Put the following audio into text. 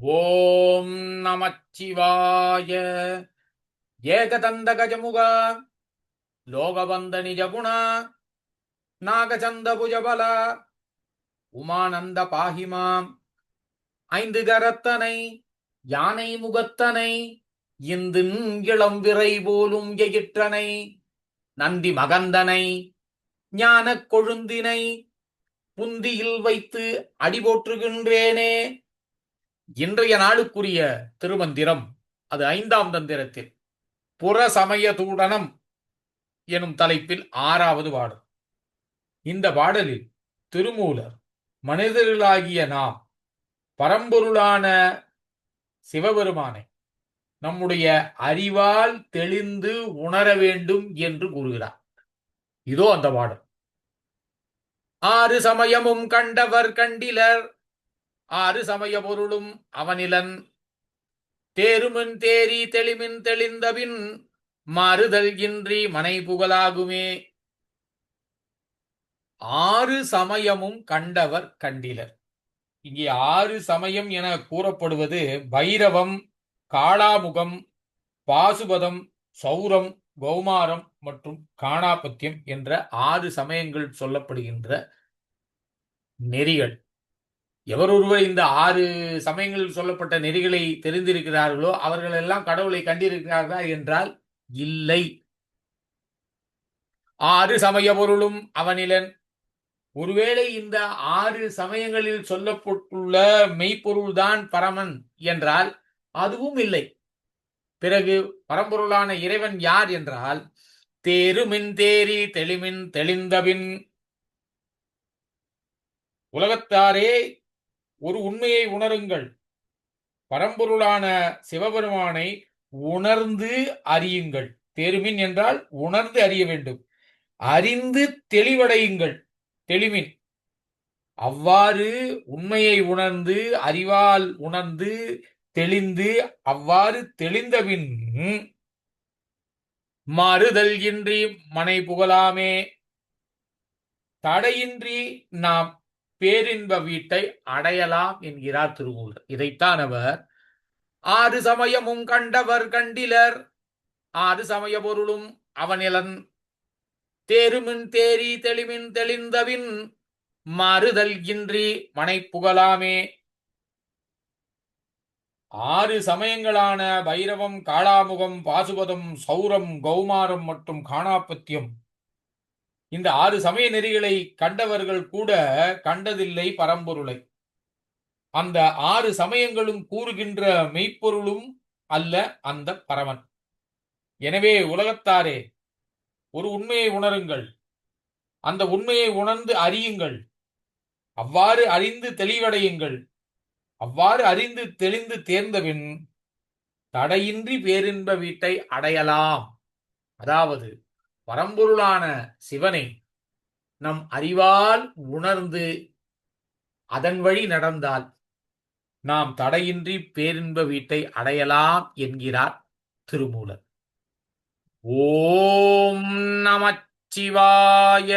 ஓம் நமச்சிவாய. ஏகதந்த கஜமுகா லோகபந்த நிஜகுண நாகச்சந்த புஜபல உமானந்த பாகிமாம் ஐந்து கரத்தனை யானை முகத்தனை இந்து இளம் விரை போலும் எயிற்றனை நந்தி மகந்தனை ஞானக் கொழுந்தினை புந்தியில் வைத்து அடிபோற்றுகின்றேனே. இன்றைய நாளுக்குரிய திருமந்திரம் அது ஐந்தாம் தந்திரத்தில். புற சமய தூடனம் எனும் தலைப்பில் ஆறாவது பாடல். இந்த பாடலில் திருமூலர் மனிதர்களாகிய நாம் பரம்பொருளான சிவபெருமானை நம்முடைய அறிவால் தெளிந்து உணர வேண்டும் என்று கூறுகிறார். இதோ அந்த பாடல். ஆறு சமயமும் கண்டவர் கண்டிலர் ஆறு சமய பொருளும் அவனிலன். தேருமின் தேரி தெளிமின் தெளிந்தபின் மாறுதல் இன்றி மனை புகழாகுமே. ஆறு சமயமும் கண்டவர் கண்டிலர். இங்கே ஆறு சமயம் என கூறப்படுவது பைரவம் காளாமுகம் பாசுபதம் சௌரம் கௌமாரம் மற்றும் காணாபத்தியம் என்ற ஆறு சமயங்கள் சொல்லப்படுகின்ற நெறிகள். எவர் ஒருவர் இந்த ஆறு சமயங்களில் சொல்லப்பட்ட நெறிகளை தெரிந்திருக்கிறார்களோ அவர்கள் எல்லாம் கடவுளை கண்டிருக்கிறார்களா என்றால் இல்லை. ஆறு சமய பொருளும் அவனிலன். ஒருவேளை இந்த ஆறு சமயங்களில் சொல்லப்பட்டுள்ள மெய்ப்பொருள்தான் பரமன் என்றால் அதுவும் இல்லை. பிறகு பரம்பொருளான இறைவன் யார் என்றால் தேருமின் தேரி தெளிமின் தெளிந்தபின். உலகத்தாரே ஒரு உண்மையை உணருங்கள். பரம்பொருளான சிவபெருமானை உணர்ந்து அறியுங்கள். தேருமின் என்றால் உணர்ந்து அறிய வேண்டும். அறிந்து தெளிவடையுங்கள். தெளிமின் அவ்வாறு உண்மையை உணர்ந்து அறிவால் உணர்ந்து தெளிந்து அவ்வாறு தெளிந்தபின் மறுதல் இன்றி மனை புகழாமே. தடையின்றி நாம் பேரின்ப வீட்டை அடையலாம் என்கிறார் திருமூலர். இதைத்தான் அவர் ஆறு சமயமும் கண்டவர் கண்டிலர் ஆறு சமய பொருளும் அவனிலன் தேருமின் தேரி தெளிமின் தெளிந்தவின் மாறுதல் இன்றி மனை புகழாமே ஆறு சமயங்களான பைரவம் காளாமுகம் பாசுபதம் சௌரம் கௌமாரம் மற்றும் காணாபத்தியம் இந்த ஆறு சமய நெறிகளை கண்டவர்கள் கூட கண்டதில்லை பரம்பொருளை. அந்த ஆறு சமயங்களும் கூறுகின்ற மெய்ப்பொருளும் அல்ல அந்த பரமன். எனவே உலகத்தாரே ஒரு உண்மையை உணருங்கள். அந்த உண்மையை உணர்ந்து அறியுங்கள். அவ்வாறு அறிந்து தெளிவடையுங்கள். அவ்வாறு அறிந்து தெளிந்து தேர்ந்தபின் தடையின்றி பேரின்ப வீட்டை அடையலாம். அதாவது பரம்பொருளான சிவனை நம் அறிவால் உணர்ந்து அதன் வழி நடந்தால் நாம் தடையின்றி பேரின்ப வீட்டை அடையலாம் என்கிறார் திருமூலர். ஓம் நமச்சிவாய.